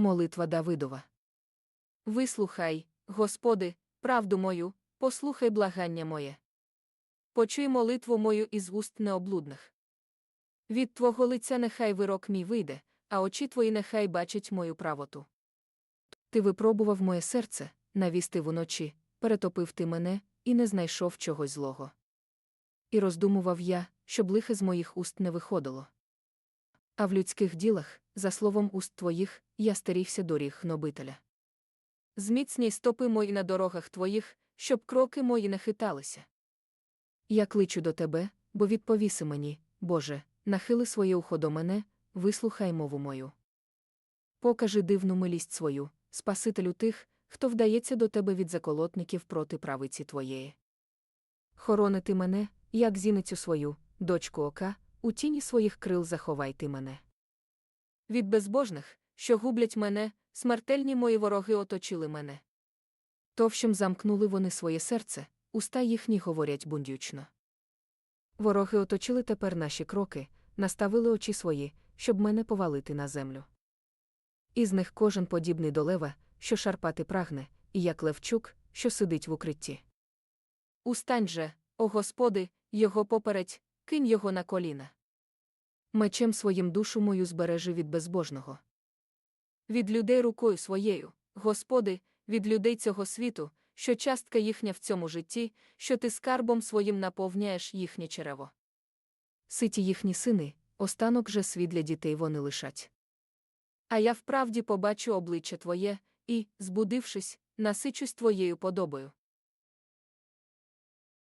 молитва Давидова. Вислухай, Господи, правду мою, послухай благання моє. Почуй молитву мою із уст необлудних. Від Твого лиця нехай вирок мій вийде, а очі твої нехай бачать мою правоту. Ти випробував моє серце, навістив уночі, перетопив ти мене і не знайшов чогось злого. І роздумував я, щоб лихе з моїх уст не виходило. А в людських ділах, за словом уст твоїх, я стерігся доріг гнобителя. Зміцній стопи мої на дорогах твоїх, щоб кроки мої не хиталися. Я кличу до тебе, бо відповіси мені, Боже, нахили своє ухо до мене, вислухай мову мою. Покажи дивну милість свою, Спасителю тих, хто вдається до тебе від заколотників проти правиці твоєї. Хоронити мене, як зіницю свою, дочку ока, у тіні своїх крил заховай ти мене. Від безбожних, що гублять мене, смертельні мої вороги оточили мене. Товщем замкнули вони своє серце, уста їхні говорять бундючно. Вороги оточили тепер наші кроки, наставили очі свої, щоб мене повалити на землю. Із них кожен подібний до лева, що шарпати прагне, і як левчук, що сидить в укритті. Устань же, о Господи, його попередь, кинь його на коліна. Мечем своїм душу мою збережи від безбожного. Від людей рукою своєю, Господи, від людей цього світу, що частка їхня в цьому житті, що ти скарбом своїм наповняєш їхнє черево. Ситі їхні сини, останок же світ для дітей вони лишать. А я вправді побачу обличчя Твоє і, збудившись, насичусь Твоєю подобою.